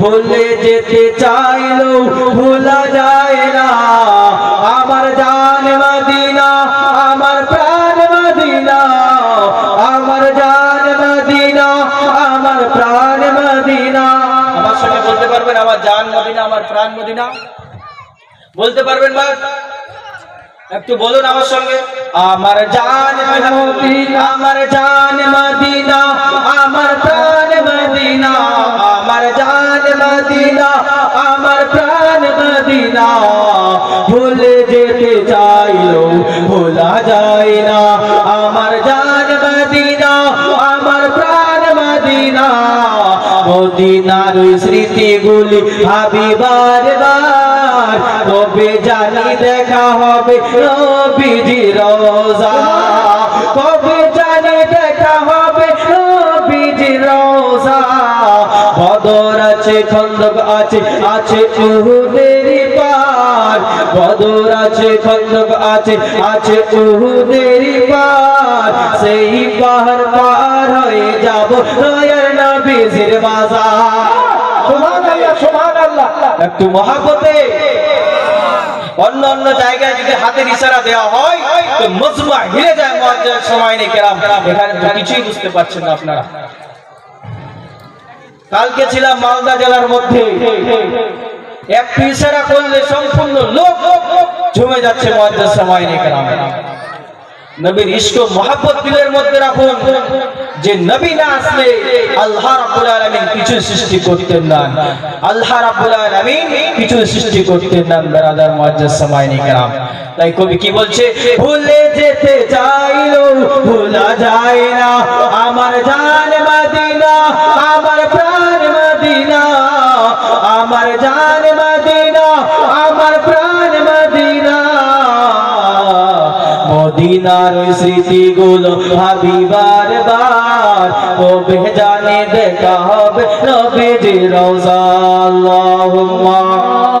ভুলে যেতে চাইলো ভোলা যায় না। আমার জান মদিনা আমার প্রাণ মদিনা আমার জান মদিনা আমার প্রাণ মদিনা। আমার সঙ্গে বলতে পারবেন আমার জান মদিনা আমার প্রাণ মদিনা? বলতে পারবেন ভাই? একটু বলুন আমার সঙ্গে। আমার জান মদিনা আমার জান মদিনা, আমার প্রাণ মদিনা। ভুলে যেতে চাইলো, ভোলা যায় না। আমার জান মদিনা, আমার প্রাণ মদিনা। মদিনার স্মৃতিগুলি ভাবি বারবার। কবে জানি দেখা হবে নবীজি রোজা। কবে বদর আছে খন্দক আছে আছে উহুদের পার। বদর আছে খন্দক আছে আছে উহুদের পার। সেই পাহাড় পার হয়ে যাব নয়ের নবীজির বাজার। সুবহানাল্লাহ সুবহানাল্লাহ। একটু মহাপতে অন্য অন্য জায়গায় যদি হাতের ইশারা দেওয়া হয় তো মজমা হিরে যায় মহাজ্জার সময় নেই কেরাম। এখানে তো কিছুই বুঝতে পারছেন না আপনারা। কালকে ছিলাম মালদা জেলার মধ্যে একটু ইশারা করলে সম্পূর্ণ লোক জমে যাচ্ছে মহাজ্জার সময় নেই কেরাম নবীর ইশক মহাব্বত দিলের মধ্যে রাখুন যে নবী না আসলে আল্লাহ রাব্বুল আলামিন কিছু সৃষ্টি করতেন না আল্লাহ রাব্বুল আলামিন কিছু সৃষ্টি করতেন না বেরাদার মুআজ্জাজ সামাইনি کرام তাই কবি কি বলছে ভুলে যেতে চাইলো ভুলা যায় না আমার জান আমার জান মদিনা, আমার প্রাণ মদিনা। মদিনার স্মৃতিগুলো ভাবি বারবার। ও জানে দেখা হবে নবীজি রওজা আল্লাহ।